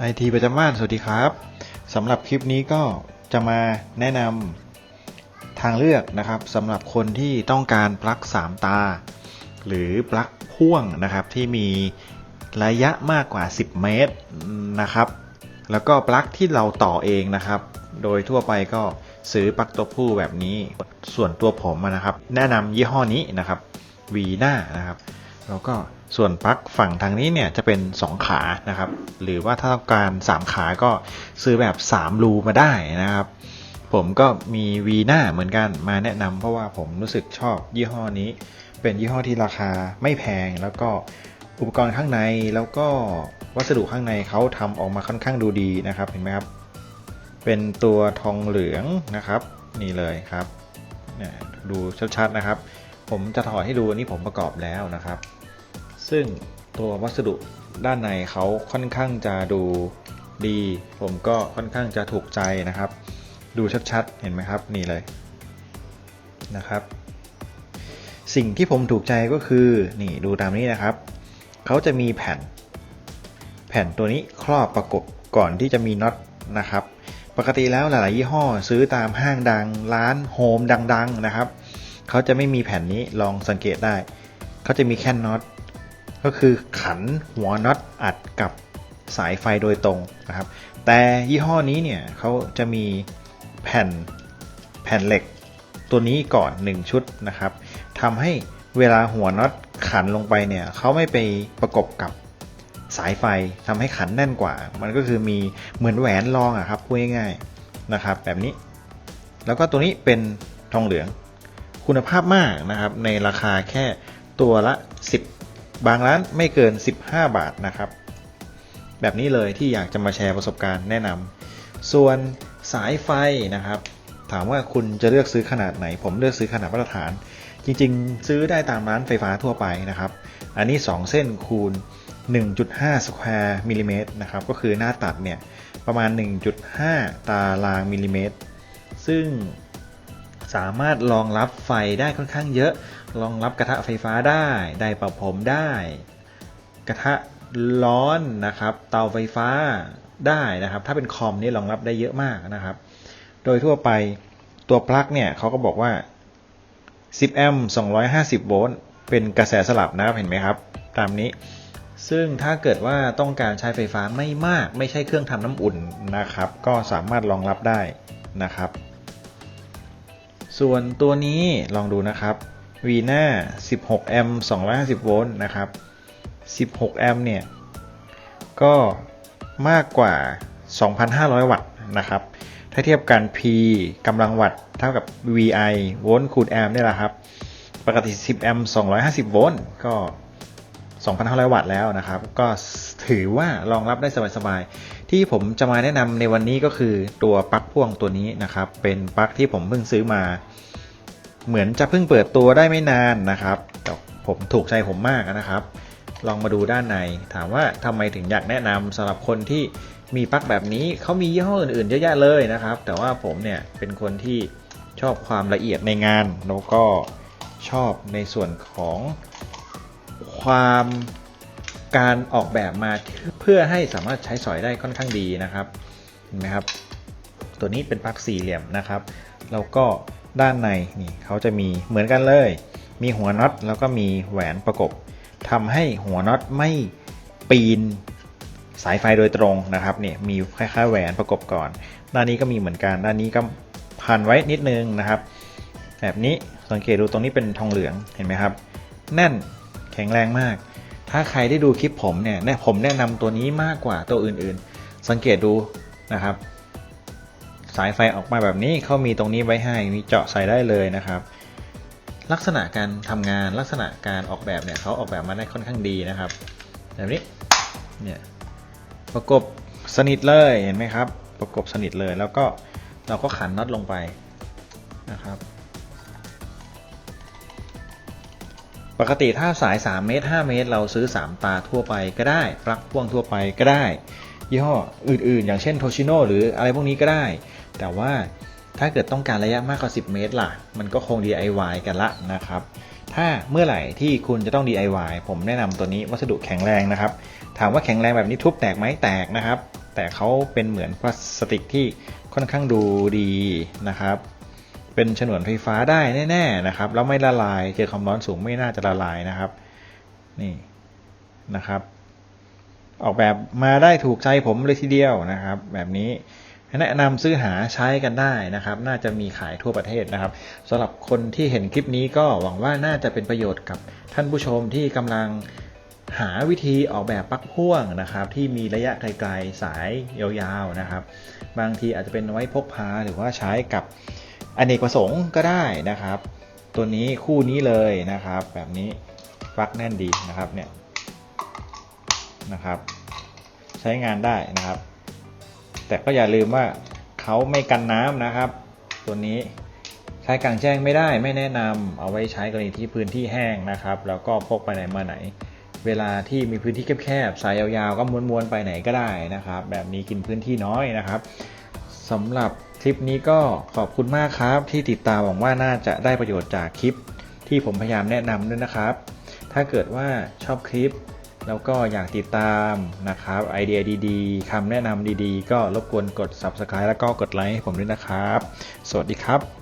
ไอทีประจำบ้านสวัสดีครับสำหรับคลิปนี้ก็จะมาแนะนำทางเลือกนะครับสำหรับคนที่ต้องการปลั๊ก 3 ตา หรือปลั๊กพ่วงนะครับที่มีระยะมากกว่า 10 เมตรนะครับ แล้วก็ปลั๊กที่เราต่อเองนะครับ โดยทั่วไปก็ซื้อปลั๊กตัวผู้แบบนี้ส่วนตัวผมนะครับ แนะนำยี่ห้อนี้นะครับวีน่านะครับ แล้วก็ส่วนปลั๊กฝั่งทางนี้เนี่ยจะเป็น 2 ขานะครับ หรือว่าถ้าต้องการ 3 ขาก็ซื้อแบบ 3 รูมาได้นะครับ ผมก็มีวีหน่าเหมือนกันมาแนะนำเพราะว่าผมรู้สึกชอบยี่ห้อนี้ เป็นยี่ห้อที่ราคาไม่แพงแล้วก็อุปกรณ์ข้างในแล้วก็วัสดุข้างในเขาทำออกมาค่อนข้างดูดีนะครับเห็นไหมครับ เป็นตัวทองเหลืองนะครับ นี่เลยครับเนี่ยดูชัดๆนะครับ ผมจะถอดให้ดูอันนี้ผมประกอบแล้วนะครับ ซึ่งตัววัสดุด้านในเขาค่อนข้างจะดูดี ผมก็ค่อนข้างจะถูกใจนะครับ ดูชัดๆ เห็นไหมครับนี่เลยนะครับ สิ่งที่ผมถูกใจก็คือนี่ดูตามนี้นะครับเขาจะมีแผ่น แผ่นตัวนี้ครอบประกบก่อนที่จะมีน็อตนะครับ ปกติแล้วหลายๆยี่ห้อซื้อตามห้างดังร้านโฮมดัง ๆนะครับเขาจะไม่มีแผ่นนี้ลองสังเกตได้เขาจะมีแค่น็อต ก็คือขันหัวน็อตอัดกับสายไฟโดยตรงนะครับ แต่ยี่ห้อนี้เนี่ยเขาจะมีแผ่นแผ่นเหล็กตัวนี้ก่อน 1 ชุดนะครับทำให้เวลาหัวน็อตขันลงไปเนี่ยเขาไม่ไปประกบกับสายไฟทำให้ขันแน่นกว่า มันก็คือมีเหมือนแหวนรองอะครับพูดง่ายๆนะครับ แบบนี้ แล้วก็ตัวนี้เป็นทองเหลือง คุณภาพมากนะครับ ในราคาแค่ตัวละ 10 บางร้านไม่เกิน 15 บาทนะครับ แบบนี้เลยที่อยากจะมาแชร์ประสบการณ์แนะนำส่วนสายไฟนะครับ ถามว่าคุณจะเลือกซื้อขนาดไหน ผมเลือกซื้อขนาดมาตรฐาน จริงๆ ซื้อได้ตามร้านไฟฟ้าทั่วไปนะครับ อันนี้ 2 เส้นคูณ 1.5สแควร์มิลิเมตรนะครับ ก็คือหน้าตัดเนี่ยประมาณ 1.5 ตารางมิลลิเมตร ซึ่งสามารถรองรับไฟได้ค่อนข้างเยอะ รองรับกระทะไฟฟ้าได้ได้เป่าผมได้ กระทะร้อนนะครับ เตาไฟฟ้าได้นะครับ ถ้าเป็นคอมนี่รองรับได้เยอะมากนะครับ โดยทั่วไปตัวปลั๊กเนี่ยเขาก็บอกว่า 10 แอมป์ 250 โวลต์ เป็นกระแสสลับนะครับเห็นไหมครับ ตามนี้ ซึ่งถ้าเกิดว่าต้องการใช้ไฟฟ้าไม่มาก ไม่ใช่เครื่องทำน้ำอุ่นนะครับ ก็สามารถรองรับได้นะครับ ส่วนตัวนี้ลองดูนะครับ v ีน่า16 แอมป์250 โวลต์นะครับ 16 แอมป์เนี่ย ก็มากกว่า 2,500 วัตต์นะครับ ถ้าเทียบกัน P กำลังวัตต์เท่ากับ VI โวลต์คูณแอมป์นี่แหละครับ ปกติ 10 แอมป์250 โวลต์ก็ 2,500 วัตต์แล้วนะครับ ก็ถือว่ารองรับได้สบายๆ ที่ผมจะมาแนะนำในวันนี้ก็คือตัวปลั๊กพ่วงตัวนี้นะครับ เป็นปลั๊กที่ผมเพิ่งซื้อมา เหมือนจะเพิ่งเปิดตัวได้ไม่นานนะครับแต่ผมถูกใจผมมากนะครับ ลองมาดูด้านในถามว่าทำไมถึงอยากแนะนำสำหรับคนที่มีปลั๊กแบบนี้เขามียี่ห้ออื่นๆเยอะแยะเลยนะครับ แต่ว่าผมเนี่ยเป็นคนที่ชอบความละเอียดในงาน แล้วก็ชอบในส่วนของความการออกแบบมาเพื่อให้สามารถใช้สอยได้ค่อนข้างดีนะครับเห็นไหมครับ ตัวนี้เป็นปลั๊กสี่เหลี่ยมนะครับ แล้วก็ ด้านในนี่เขาจะมีเหมือนกันเลย มีหัวน็อตแล้วก็มีแหวนประกบทำให้หัวน็อตไม่ปีนสายไฟโดยตรงนะครับเนี่ยมีคล้ายๆแหวนประกบก่อน ด้านนี้ก็มีเหมือนกัน ด้านนี้ก็พันไว้นิดนึงนะครับ แบบนี้สังเกตดูตรงนี้เป็นทองเหลืองเห็นไหมครับ แน่นแข็งแรงมาก ถ้าใครได้ดูคลิปผมเนี่ยผมแนะนำตัวนี้มากกว่าตัวอื่นๆ สังเกตดูนะครับ สายไฟออกมาแบบนี้เขามีตรงนี้ไว้ให้มีเจาะใส่ได้เลยนะครับ ลักษณะการทำงานลักษณะการออกแบบเนี่ยเขาออกแบบมาได้ค่อนข้างดีนะครับแบบนี้เนี่ยประกบสนิทเลยเห็นไหมครับ ประกบสนิทเลยแล้วก็เราก็ขันน็อตลงไปนะครับปกติถ้าสาย 3 เมตร 5 เมตร เราซื้อ 3 ตาทั่วไปก็ได้ ปลั๊กพ่วงทั่วไปก็ได้ ยี่ห้ออื่นๆ อย่างเช่นโทชิโนหรืออะไรพวกนี้ก็ได้ แต่ว่าถ้าเกิดต้องการระยะมากกว่า 10 เมตรล่ะ มันก็คง DIY กันละนะครับ ถ้าเมื่อไหร่ที่คุณจะต้อง DIY ผมแนะนำตัวนี้วัสดุแข็งแรงนะครับ ถามว่าแข็งแรงแบบนี้ทุบแตกไหมแตกนะครับ แต่เขาเป็นเหมือนพลาสติกที่ค่อนข้างดูดีนะครับ เป็นฉนวนไฟฟ้าได้แน่ๆนะครับ แล้วไม่ละลาย เจอความร้อนสูงไม่น่าจะละลายนะครับ นี่นะครับ ออกแบบมาได้ถูกใจผมเลยทีเดียวนะครับ แบบนี้ แนะนำซื้อหาใช้กันได้นะครับ น่าจะมีขายทั่วประเทศนะครับสำหรับคนที่เห็นคลิปนี้ก็หวังว่าน่าจะเป็นประโยชน์กับท่านผู้ชมที่กำลังหาวิธีออกแบบปลั๊กพ่วงนะครับ ที่มีระยะไกลๆสายยาวๆนะครับ บางทีอาจจะเป็นไว้พกพาหรือว่าใช้กับอเนกประสงค์ก็ได้นะครับ ตัวนี้คู่นี้เลยนะครับ แบบนี้ปลั๊กแน่นดีนะครับเนี่ยนะครับ ใช้งานได้นะครับ แต่ก็อย่าลืมว่าเขาไม่กันน้ำนะครับ ตัวนี้ใช้กลางแจ้งไม่ได้ไม่แนะนำเอาไว้ใช้กรณีที่พื้นที่แห้งนะครับ แล้วก็พกไปไหนมาไหน เวลาที่มีพื้นที่แคบๆสายยาวๆก็ม้วนๆไปไหนก็ได้นะครับ แบบนี้กินพื้นที่น้อยนะครับสำหรับคลิปนี้ก็ขอบคุณมากครับ ที่ติดตามหวังว่าน่าจะได้ประโยชน์จากคลิป ที่ผมพยายามแนะนำด้วยนะครับ ถ้าเกิดว่าชอบคลิป แล้วก็อยากติดตามนะครับไอเดียดีๆคำแนะนำดีๆ ก็รบกวนกด Subscribe แล้วก็กดไลค์ให้ผมด้วยนะครับ สวัสดีครับ